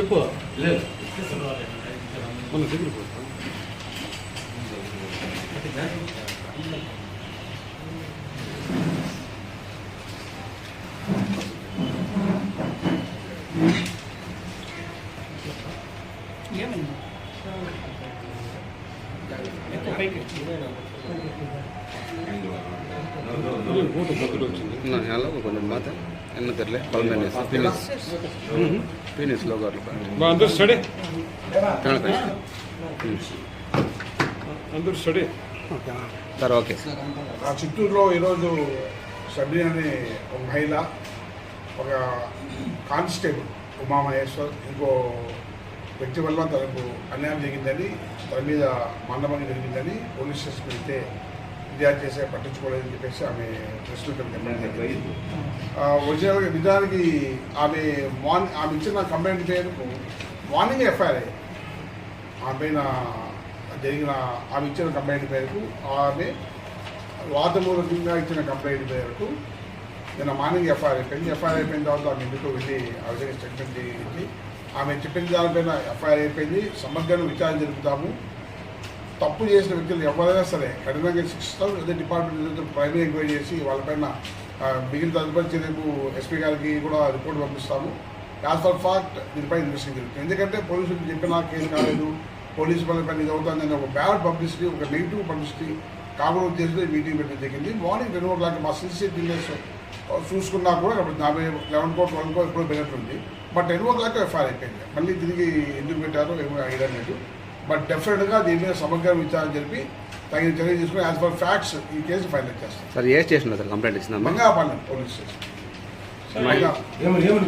చెప్పు. లేదు. మన దగ్గర పో. ఏమైంది ఎక్కువ పైకి ఇది ఫోటో మధ్యలో వచ్చింది இன்னும் நல்லா கொஞ்சம் மாற்ற என்ன தெரியல பழமையான பீனிஸ் பீனிஸ் லோகோ బా అందరు స్టడీ కనక అందరు స్టడీ సార్ ఓకే ఆ చిత్తూరులో ఈరోజు సబ్రీ అనే ఒక మహిళ ఒక కానిస్టేబుల్ ఉమామహేశ్వర్ ఇంకో వ్యక్తి వల్ల తనకు అన్యాయం జరిగిందని తన మీద మందభంగం జరిగిందని పోలీస్ స్టేషన్కి వెళ్తే ఫిర్యాదు చేసే పట్టించుకోలేదని చెప్పేసి ఆమె జరిగింది. ఆ, ఒరిజినల్గా నిజానికి ఆమె మార్నింగ్ ఆమె ఇచ్చిన కంప్లైంట్ పేరుకు మార్నింగ్ ఎఫ్ఐఆర్ అయ్యింది ఆమె పైన జరిగిన ఆమె ఇచ్చిన కంప్లైంట్ మేరకు ఆమె వాదమూలకంగా ఇచ్చిన కంప్లైంట్ మేరకు నిన్న మార్నింగ్ ఎఫ్ఐఆర్ అయిపోయింది. ఎఫ్ఐఆర్ అయిపోయిన తర్వాత ఆమె ఇంటికి వెళ్ళి ఆ విధంగా స్టేట్మెంట్ ఇచ్చి ఆమె చెప్పిన దానిపైన ఎఫ్ఐఆర్ అయిపోయింది. సమగ్ర విచారణ జరుపుతాము. తప్పు చేసిన వ్యక్తులు ఎవరైనా సరే కఠినంగా శిక్షిస్తాం అదే డిపార్ట్మెంట్ ప్రైమరీ ఎంక్వైరీ చేసి వాళ్ళపైన మిగిలిన తదుపరి చర్యకు ఎస్పీ గారికి కూడా రిపోర్ట్ పంపిస్తాము. యాజ్ ఫర్ ఫాక్ట్ దీనిపై ఇన్వెస్టిగేషన్ జరుగుతుంది. ఎందుకంటే పోలీసులు చెప్పిన కేసు కాలేదు. పోలీసు పని పని ఇది అవుతుందని ఒక బ్యాడ్ పబ్లిసిటీ ఒక నెగిటివ్ పబ్లిసిటీ కాకుండా ఉద్దేశంతో మీటింగ్ పెట్టడం జరిగింది. మార్నింగ్ టెన్ ఓ క్లాక్ మా సీసీటీవీస్ చూసుకున్నా కూడా అప్పుడు యాభై లెవెన్ కో ట్వెల్వ్ కో ఎప్పుడో పెట్టినట్టుంది but ten o'clock FIR అయిపోయింది. మళ్ళీ తిరిగి ఎందుకు పెట్టారో ఏమో ఐడియా లేదు. బట్ డెఫినెట్గా దీని మీద సమగ్ర విచారణ జరిపి తగిన చర్య తీసుకుని యాజ్ పర్ ఫ్యాక్ట్స్ ఈ కేసు ఫైనల్ చేస్తాం. సార్ ఏ స్టేషన్లో sir complaint ఇచ్చిందమ్మా? Mangapalem police station.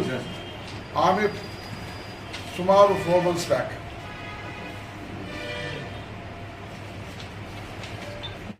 ఇచ్చినా ఆమె సుమారు ఫోర్ మంత్స్ బ్యాక్